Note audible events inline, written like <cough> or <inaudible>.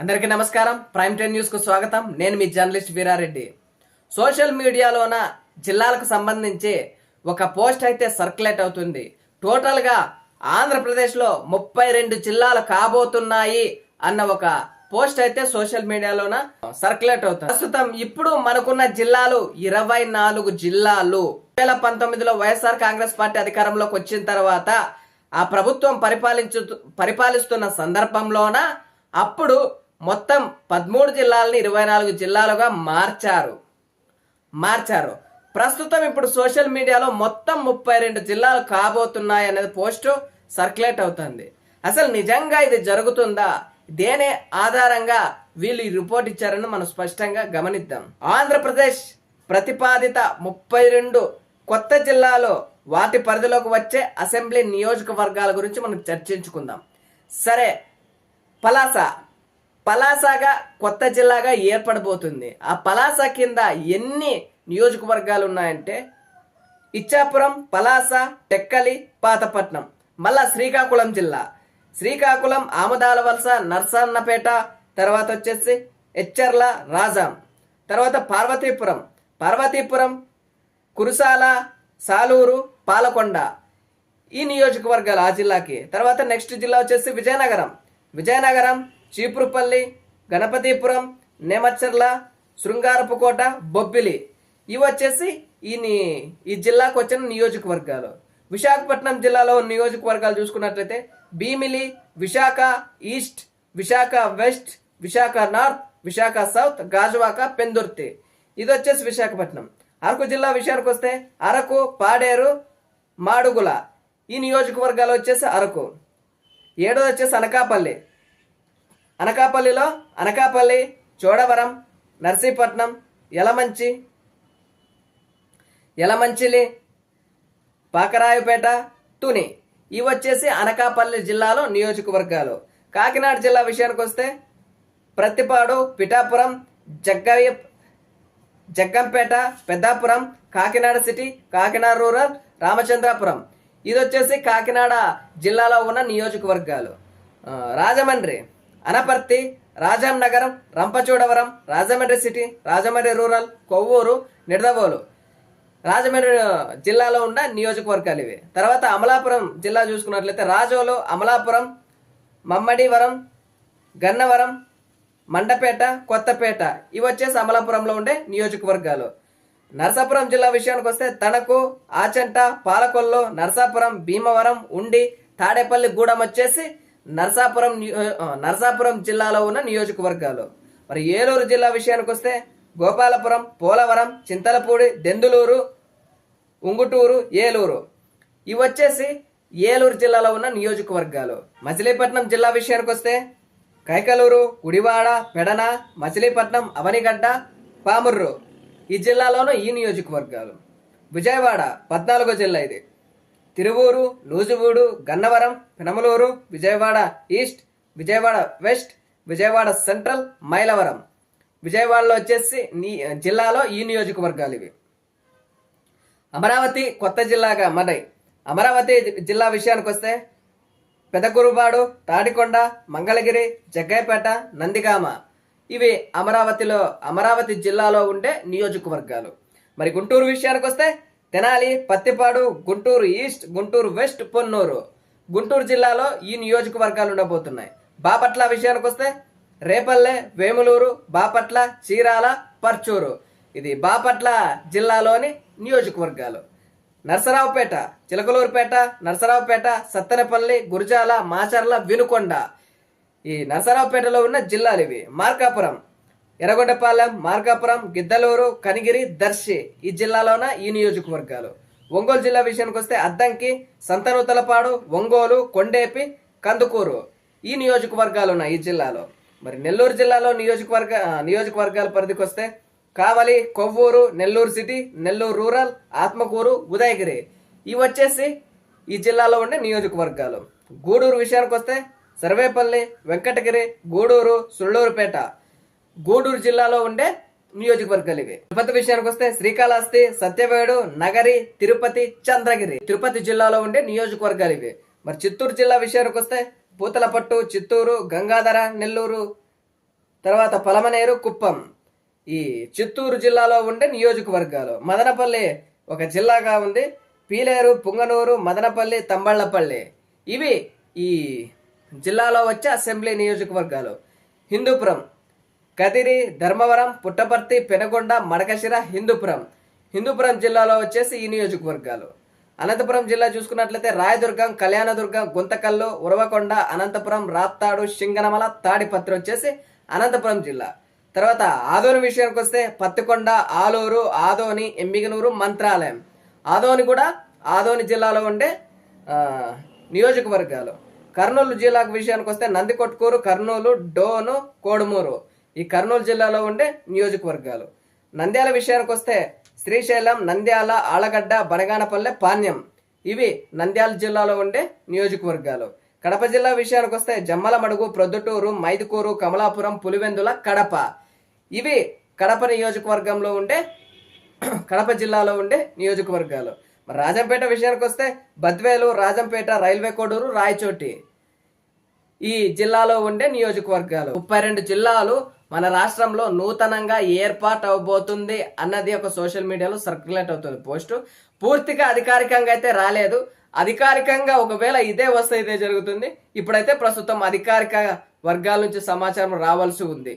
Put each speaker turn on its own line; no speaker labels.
అందరికీ నమస్కారం. Prime ten న్యూస్కు స్వాగతం. నేను మీ జర్నలిస్ట్ వీరారెడ్డి. సోషల్ మీడియాలోన జిల్లాలకు సంబంధించి ఒక పోస్ట్ అయితే సర్క్యులేట్ అవుతుంది. టోటల్గా ఆంధ్రప్రదేశ్లో ముప్పై రెండు జిల్లాలు కాబోతున్నాయి అన్న ఒక పోస్ట్ అయితే సోషల్ మీడియాలోన సర్క్యులేట్ అవుతుంది. ప్రస్తుతం ఇప్పుడు మనకున్న జిల్లాలు ఇరవై నాలుగు జిల్లాలు. వేల పంతొమ్మిదిలో వైఎస్ఆర్ కాంగ్రెస్ పార్టీ అధికారంలోకి వచ్చిన తర్వాత ఆ ప్రభుత్వం పరిపాలించు పరిపాలిస్తున్న సందర్భంలోన అప్పుడు మొత్తం పదమూడు జిల్లాలని ఇరవై నాలుగు జిల్లాలుగా మార్చారు. మార్చారు. ప్రస్తుతం ఇప్పుడు సోషల్ మీడియాలో మొత్తం ముప్పై రెండు జిల్లాలు కాబోతున్నాయి అనేది పోస్ట్ సర్క్యులేట్ అవుతుంది. అసలు నిజంగా ఇది జరుగుతుందా? దేనే ఆధారంగా వీళ్ళు ఈ రిపోర్ట్ ఇచ్చారని మనం స్పష్టంగా గమనిద్దాం. ఆంధ్రప్రదేశ్ ప్రతిపాదిత ముప్పై రెండు కొత్త జిల్లాలో వాటి పరిధిలోకి వచ్చే అసెంబ్లీ నియోజకవర్గాల గురించి మనం చర్చించుకుందాం. సరే పలాస పలాసగా కొత్త జిల్లాగా ఏర్పడబోతుంది. ఆ పలాస కింద ఎన్ని నియోజకవర్గాలు ఉన్నాయంటే ఇచ్చాపురం పలాస టెక్కలి పాతపట్నం మళ్ళా శ్రీకాకుళం జిల్లా. శ్రీకాకుళం ఆమదాల వలస నర్సన్నపేట తర్వాత వచ్చేసి ఎచ్చర్ల రాజాం. తర్వాత పార్వతీపురం పార్వతీపురం కురుసాల సాలూరు పాలకొండ ఈ నియోజకవర్గాలు ఆ జిల్లాకి. తర్వాత నెక్స్ట్ జిల్లా వచ్చేసి విజయనగరం. విజయనగరం చీపురుపల్లి గణపతిపురం నేమచ్చర్ల శృంగారపుకోట బొబ్బిలి. ఇవి వచ్చేసి ఈ ఈ జిల్లాకు వచ్చిన నియోజకవర్గాలు. విశాఖపట్నం జిల్లాలో నియోజకవర్గాలు చూసుకున్నట్లయితే Bheemili Visakha east Visakha west Visakha north Visakha south Gajuwaka Pendurthi. ఇది వచ్చేసి విశాఖపట్నం. అరకు జిల్లా విషయానికి వస్తే అరకు పాడేరు మాడుగుల. ఈ నియోజకవర్గాలు వచ్చేసి అరకు. ఏడోది వచ్చేసి అనకాపల్లి. అనకాపల్లిలో అనకాపల్లి చోడవరం నర్సీపట్నం యలమంచి యలమంచిలి పాకరాయుపేట తుని. ఇవి వచ్చేసి అనకాపల్లి జిల్లాలో నియోజకవర్గాలు. కాకినాడ జిల్లా విషయానికి వస్తే ప్రత్తిపాడు పిఠాపురం జగ్గయ్య జగ్గంపేట పెద్దాపురం కాకినాడ సిటీ కాకినాడ రూరల్ రామచంద్రాపురం. ఇది వచ్చేసి కాకినాడ జిల్లాలో ఉన్న నియోజకవర్గాలు. Rajahmundry. Anaparthi Rajanagaram Rampachodavaram Rajahmundry city Rajahmundry rural Kovvur Nidadavolu. Rajahmundry జిల్లాలో ఉన్న నియోజకవర్గాలు ఇవి. తర్వాత అమలాపురం జిల్లా చూసుకున్నట్లయితే రాజోలు అమలాపురం మమ్మడివరం గన్నవరం మండపేట కొత్తపేట. ఇవి వచ్చేసి అమలాపురంలో ఉండే నియోజకవర్గాలు. నరసాపురం జిల్లా విషయానికి వస్తే తణకు ఆచంట పాలకొల్లు నరసాపురం భీమవరం ఉండి తాడేపల్లి గూడెం వచ్చేసి నరసాపురం నర్సాపురం నరసాపురం జిల్లాలో ఉన్న నియోజకవర్గాలు. మరి ఏలూరు జిల్లా విషయానికి వస్తే గోపాలపురం పోలవరం చింతలపూడి దెందులూరు ఉంగుటూరు ఏలూరు. ఇవి వచ్చేసి ఏలూరు జిల్లాలో ఉన్న నియోజకవర్గాలు. మచిలీపట్నం జిల్లా విషయానికి వస్తే కైకలూరు గుడివాడ పెడన మచిలీపట్నం అవనిగడ్డ పాముర్రు ఈ జిల్లాలోనూ ఈ నియోజకవర్గాలు. విజయవాడ పద్నాలుగో జిల్లా ఇది. Tiruvuru లూజువూడు Gannavaram Penamaluru Vijayawada east Vijayawada west Vijayawada central Mylavaram. విజయవాడలో వచ్చేసి నీ జిల్లాలో ఈ నియోజకవర్గాలు ఇవి. అమరావతి కొత్త జిల్లాగా మరి అమరావతి జిల్లా విషయానికి వస్తే పెదగురుపాడు తాడికొండ మంగళగిరి జగ్గైపేట నందిగామ ఇవి అమరావతిలో అమరావతి జిల్లాలో ఉండే నియోజకవర్గాలు. మరి గుంటూరు విషయానికి వస్తే తెనాలి పత్తిపాడు గుంటూరు ఈస్ట్ గుంటూరు వెస్ట్ పొన్నూరు. గుంటూరు జిల్లాలో ఈ నియోజకవర్గాలు ఉండబోతున్నాయి. బాపట్ల విషయానికి వస్తే రేపల్లె వేములూరు బాపట్ల చీరాల పర్చూరు. ఇది బాపట్ల జిల్లాలోని నియోజకవర్గాలు. నరసరావుపేట చిలకలూరుపేట నరసరావుపేట సత్తెనపల్లి గురజాల మాచర్ల వినుకొండ. ఈ నరసరావుపేటలో ఉన్న జిల్లాలు ఇవి. మార్కాపురం ఎర్రగొండపాలెం మార్కాపురం గిద్దలూరు కనిగిరి దర్శి ఈ జిల్లాలోన ఈ నియోజకవర్గాలు. ఒంగోలు జిల్లా విషయానికి వస్తే అద్దంకి సంతనూతలపాడు ఒంగోలు కొండేపి కందుకూరు ఈ నియోజకవర్గాలు ఉన్నాయి ఈ జిల్లాలో. మరి నెల్లూరు జిల్లాలో నియోజకవర్గ నియోజకవర్గాల పరిధికి వస్తే కావలి కొవ్వూరు నెల్లూరు సిటీ నెల్లూరు రూరల్ ఆత్మకూరు ఉదయగిరి ఇవి వచ్చేసి ఈ జిల్లాలో ఉండే నియోజకవర్గాలు. గూడూరు విషయానికి వస్తే సర్వేపల్లి వెంకటగిరి గూడూరు సుళ్ళూరుపేట గూడూరు జిల్లాలో ఉండే నియోజకవర్గాలు ఇవి తిరుపతి విషయానికి వస్తే శ్రీకాళహస్తి సత్యవేడు నగరి తిరుపతి చంద్రగిరి తిరుపతి జిల్లాలో ఉండే నియోజకవర్గాలు ఇవి మరి చిత్తూరు జిల్లా విషయానికి వస్తే పూతలపట్టు చిత్తూరు గంగాధర నెల్లూరు తర్వాత పలమనేరు కుప్పం ఈ చిత్తూరు జిల్లాలో ఉండే నియోజకవర్గాలు. మదనపల్లి ఒక జిల్లాగా ఉంది. పీలేరు పుంగనూరు మదనపల్లి తంబళ్ళపల్లి ఇవి ఈ జిల్లాలో వచ్చే అసెంబ్లీ నియోజకవర్గాలు. హిందూపురం కదిరి ధర్మవరం పుట్టపర్తి పెనగొండ మడకశిర హిందూపురం. హిందూపురం జిల్లాలో వచ్చేసి ఈ నియోజకవర్గాలు. అనంతపురం జిల్లా చూసుకున్నట్లయితే రాయదుర్గం కళ్యాణదుర్గం గుంతకల్లు ఉరవకొండ అనంతపురం రాప్తాడు సింగనమల తాడిపత్రి వచ్చేసి అనంతపురం జిల్లా. తర్వాత ఆదోని విషయానికి వస్తే పత్తికొండ ఆలూరు ఆదోని ఎమ్మిగనూరు మంత్రాలయం. ఆదోని కూడా ఆదోని జిల్లాలో ఉండే నియోజకవర్గాలు. కర్నూలు జిల్లాకు విషయానికి వస్తే నందికొట్కూరు కర్నూలు డోను కోడుమూరు. ఈ కర్నూలు జిల్లాలో ఉండే నియోజకవర్గాలు. నంద్యాల విషయానికి వస్తే శ్రీశైలం నంద్యాల ఆలగడ్డ బనగానపల్లె పాణ్యం. ఇవి నంద్యాల జిల్లాలో ఉండే నియోజకవర్గాలు. కడప జిల్లా విషయానికి వస్తే జమ్మలమడుగు ప్రొద్దుటూరు మైదుకూరు కమలాపురం పులివెందుల కడప. ఇవి కడప నియోజకవర్గంలో ఉండే <clears throat> కడప జిల్లాలో ఉండే నియోజకవర్గాలు. రాజంపేట విషయానికి వస్తే బద్వేలు రాజంపేట రైల్వే కోడూరు రాయచోటి ఈ జిల్లాలో ఉండే నియోజకవర్గాలు. ముప్పై రెండు జిల్లాలు మన రాష్ట్రంలో నూతనంగా ఏర్పాటు అవబోతుంది అన్నది ఒక సోషల్ మీడియాలో సర్క్యులేట్ అవుతుంది పోస్ట్. పూర్తిగా అధికారికంగా అయితే రాలేదు. అధికారికంగా ఒకవేళ ఇదే వస్తే ఇదే జరుగుతుంది. ఇప్పుడైతే ప్రస్తుతం అధికారిక వర్గాల నుంచి సమాచారం రావాల్సి ఉంది.